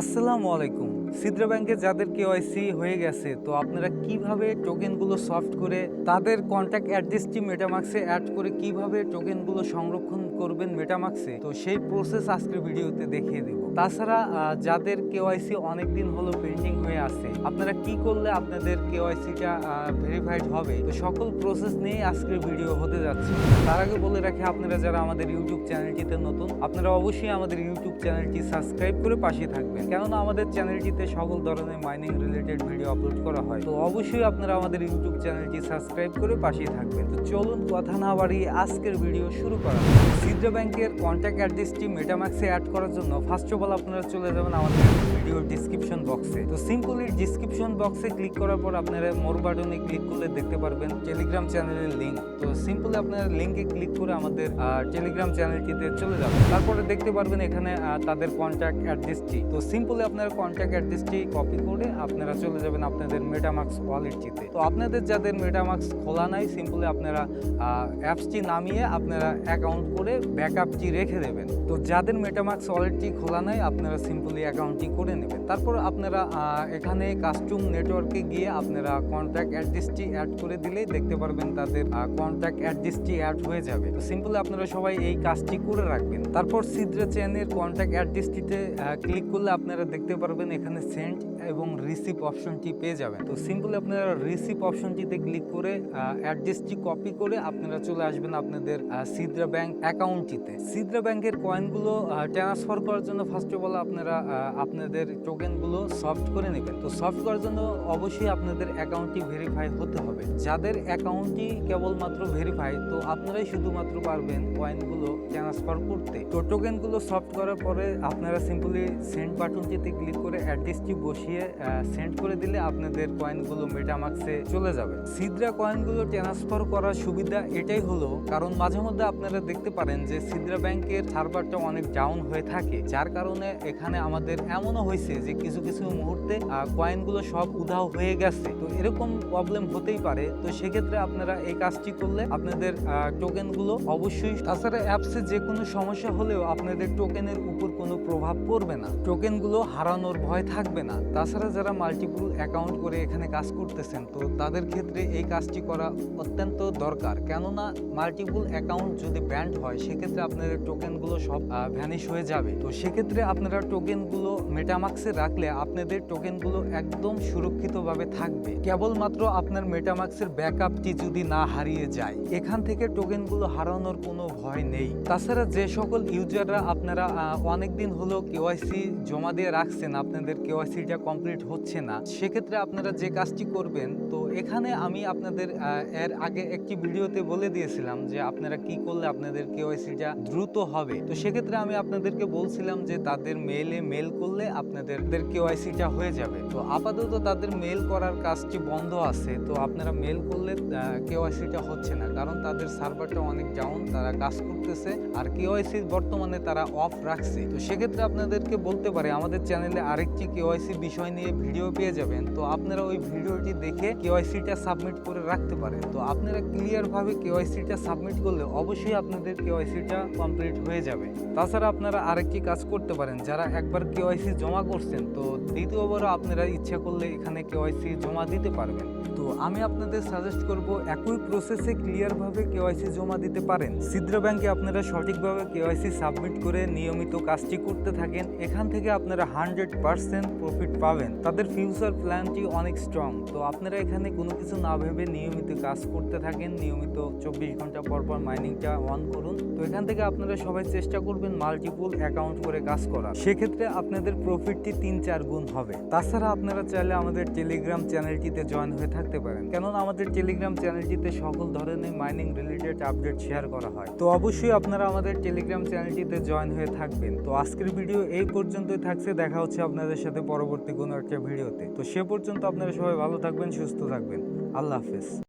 আসসালামু আলাইকুম। সিদ্রা ব্যাংকে যাদের কেওয়াইসি হয়ে গেছে, তো আপনারা কীভাবে টোকেনগুলো সফট করে তাদের কন্ট্যাক্ট অ্যাড্রেসটি মেটামাক্সে অ্যাড করে কীভাবে টোকেনগুলো সংরক্ষণ করবেন মেটামাক্সে তো সেই প্রসেস আজকের ভিডিওতে দেখিয়ে দেব। তাছাড়া যাদের কেওয়াইসি অনেক দিন হলো পেন্ডিং আছে। আপনারা কি করলে আপনাদের কেওয়াইসিটা ভেরিফাইড হবে? তো সকল প্রসেস নিয়ে আজকের ভিডিও হতে যাচ্ছে। তার আগে বলে রাখি, আপনারা যারা আমাদের ইউটিউব চ্যানেলটিতে নতুন, আপনারা অবশ্যই আমাদের ইউটিউব চ্যানেলটি সাবস্ক্রাইব করে পাশে থাকবেন। কেননা আমাদের চ্যানেলটিতে সকল ধরনের মাইনিং রিলেটেড ভিডিও আপলোড করা হয়। তো অবশ্যই আপনারা আমাদের ইউটিউব চ্যানেলটি সাবস্ক্রাইব করে পাশেই থাকবেন। তো চলুন কথা না বাড়িয়ে আজকের ভিডিও শুরু করা। সিদ্রা ব্যাংকের কন্ট্যাক্ট অ্যাড্রেসটি মেটাম্যাক্সে অ্যাড করার জন্য ফার্স্ট অফ অল আপনারা চলে যাবেন আমাদের ভিডিওর ডিসক্রিপশন বক্সে তো সিম্পলি ডিসক্রিপশন বক্সে ক্লিক করার পর আপনারা মোর বাটনে ক্লিক করলে দেখতে পারবেন টেলিগ্রাম চ্যানেলের লিঙ্ক তো সিম্পলি আপনারা লিঙ্কে ক্লিক করে আমাদের টেলিগ্রাম চ্যানেলটিতে চলে যাবেন। তারপরে দেখতে পারবেন এখানে তাদের কন্ট্যাক্ট অ্যাড্রেসটি তো সিম্পলি আপনার কন্ট্যাক্ট অ্যাড্রেসটি কপি করে আপনারা চলে যাবেন আপনাদের মেটামাক্স ওয়ালেটটিতে তো আপনাদের যাদের মেটামাক্স খোলা নাই সিম্পলি আপনারা অ্যাপসটি নামিয়ে আপনারা অ্যাকাউন্ট করে ব্যাকআপটি রেখে দেবেন। তো যাদের মেটামাক্স ওয়ালেটটি খোলা নাই, আপনারা সিম্পলি অ্যাকাউন্টটি করে নেবেন। তারপর আপনারা এখানে কাস্টম নেটওয়ার্কে গিয়ে আপনারা কন্ট্যাক্ট অ্যাড্রেসটি অ্যাড করে দিলেই দেখতে পারবেন তাদের কন্ট্যাক্ট অ্যাড্রেসটি অ্যাড হয়ে যাবে। তো সিম্পলি আপনারা সবাই এই কাজটি করে রাখবেন। তারপর সিদ্রা চেনের কন্ট্যাক্ট অ্যাড্রেসটিতে ক্লিক করলে আপনারা দেখতে পারবেন এখানে সেন্ড এবং রিসিভ অপশনটি পেয়ে যাবেন। তো সিম্পলি আপনারা রিসিভ অপশনটিতে ক্লিক করে অ্যাড্রেসটি কপি করে আপনারা চলে আসবেন আপনাদের সিদ্রা ব্যাংক অ্যাকাউন্টটিতে সিদ্রা ব্যাংকের কয়েনগুলো ট্রান্সফার করার জন্য ফার্স্ট অফ অল আপনারা আপনাদের টোকেনগুলো সফট করে নেবেন। তো সফট করার জন্য অবশ্যই আপনাদের অ্যাকাউন্টটি ভেরিফাই হতে হবে। যাদের অ্যাকাউন্টটি কেবলমাত্র ভেরিফাই তো আপনারাই শুধুমাত্র পারবেন কয়েনগুলো ট্রান্সফার করতে। তো টোকেনগুলো সফট করার পরে আপনারা সিম্পলি সেন্ড বাটনটিতে ক্লিক করে অ্যাড্রেসটি বসিয়ে সেন্ড করে দিলে আপনাদের কয়েনগুলো মেটামাক্সে চলে যাবে। সিদ্রা কয়েনগুলো ট্রান্সফার করার সুবিধা এটাই হলো, কারণ মাঝে মধ্যে আপনারা দেখতে পারেন যে সিদ্রা ব্যাংকের সার্ভারটা অনেক ডাউন হয়ে থাকে। যার কারণে এখানে আমাদের এমনও হয়েছে যে কিছু কিছু মুহূর্তে কয়েনগুলো সব উধাও হয়ে গেছে। তো এরকম প্রবলেম হতেই পারে। তো সেক্ষেত্রে আপনারা এই কাজটি করলে আপনাদের টোকেনগুলো অবশ্যই তাছাড়া অ্যাপসে যে কোনো সমস্যা হলেও আপনাদের টোকেনের উপর কোনো প্রভাব পড়বে না। টোকেনগুলো হারানোর ভয় থাকবে না। তাছাড়া যারা মাল্টিপল অ্যাকাউন্ট করে এখানে কাজ করতেছেন, তো তাদের ক্ষেত্রে এই কাজটি করা অত্যন্ত দরকার। কেননা মাল্টিপল অ্যাকাউন্ট যদি ব্যান্ড হয়, সেক্ষেত্রে আপনাদের টোকেনগুলো সব ভ্যানিশ হয়ে যাবে। তো সেক্ষেত্রে আপনারা টোকেনগুলো মেটামাক্সে রাখলে আপনাদের টোকেনগুলো একদম সুরক্ষিতভাবে থাকবে। কেবলমাত্র আপনার মেটামাক্সের ব্যাকআপটি যদি না হারিয়ে যায়, এখান থেকে টোকেনগুলো হারানোর কোনো ভয় নেই। তাছাড়া যে সকল ইউজাররা আপনারা অনেক দিন হলো কেওয়াইসি জমা দিয়ে রাখছেন, আপনাদের কেওয়াইসিটা কমপ্লিট হচ্ছে না, সেক্ষেত্রে আপনারা যে কাজটি করবেন, তো এখানে আমি আপনাদের এর আগে একটি ভিডিওতে বলে দিয়েছিলাম যে আপনারা কি করলে আপনাদের কেওয়াইসিটা দ্রুত হবে। তো সেক্ষেত্রে আমি আপনাদেরকে বলছিলাম যে তাদের মেলে মেল করলে আপনাদের কেওয়াইসিটা হয়ে যাবে। তো আপাতত তাদের মেল করার কাজটি বন্ধ আছে। তো আপনারা মেল করলে কেওয়াইসিটা হচ্ছে না। কারণ তাদের সার্ভারটা অনেক ডাউন তারা কাজ করতেছে। আর কেওয়াইসি বর্তমানে তারা অফ রাখছে। তো সেক্ষেত্রে আপনাদেরকে বলতে পারে, আমাদের চ্যানেলে আরেকটি কেওয়াইসি বিষয় নিয়ে ভিডিও পেয়ে যাবেন। তো আপনারা ওই ভিডিওটি দেখে কেওয়াইসিটা সাবমিট করে রাখতে পারেন। তো আপনারা ক্লিয়ার ভাবে কেওয়াইসিটা সাবমিট করলে অবশ্যই আপনাদের কেওয়াইসিটা কমপ্লিট হয়ে যাবে। তাছাড়া আপনারা আরেকটি কাজ করতে পারেন। যারা একবার কেওয়াইসি জমা করছেন, তো দ্বিতীয়বারও আপনারা ইচ্ছা করলে এখানে কেওয়াইসি জমা দিতে পারবেন। তো আমি আপনাদের সাজেস্ট করব, একই প্রসেসে ক্লিয়ারভাবে কেওয়াইসি জমা দিতে পারেন। সিদ্র ব্যাংকে আপনারা সঠিকভাবে কেওয়াইসি সাবমিট করে নিয়মিত কাজটি করতে থাকেন। এখান থেকে আপনারা হান্ড্রেড পার্সেন্ট প্রফিট পাবেন। তাদের ফিউচার প্ল্যানটি অনেক স্ট্রং তো আপনারা এখানে কোনো কিছু না ভেবে নিয়মিত কাজ করতে থাকেন। নিয়মিত চব্বিশ ঘণ্টা পর পর মাইনিংটা অন করুন। তো এখান থেকে আপনারা সবাই চেষ্টা করবেন মাল্টিপল অ্যাকাউন্ট করে কাজ করা সেক্ষেত্রে আপনাদের প্রফিটটি তিন চার গুণ হবে। তাছাড়া আপনারা চাইলে আমাদের টেলিগ্রাম চ্যানেলটিতে জয়েন হয়ে থাকতে পারেন। কেননা আমাদের টেলিগ্রাম চ্যানেলটিতে সকল ধরনের মাইনিং রিলেটেড আপডেট শেয়ার করা হয়। তো অবশ্যই আপনারা আমাদের টেলিগ্রাম চ্যানেলটিতে জয়েন হয়ে থাকবেন। তো আজকের ভিডিও এই পর্যন্তই থাকছে। দেখা হচ্ছে আপনাদের সাথে পরবর্তী কোনো একটা ভিডিওতে তো সে পর্যন্ত আপনারা সবাই ভালো থাকবেন, সুস্থ থাকবেন। আল্লাহ হাফেজ।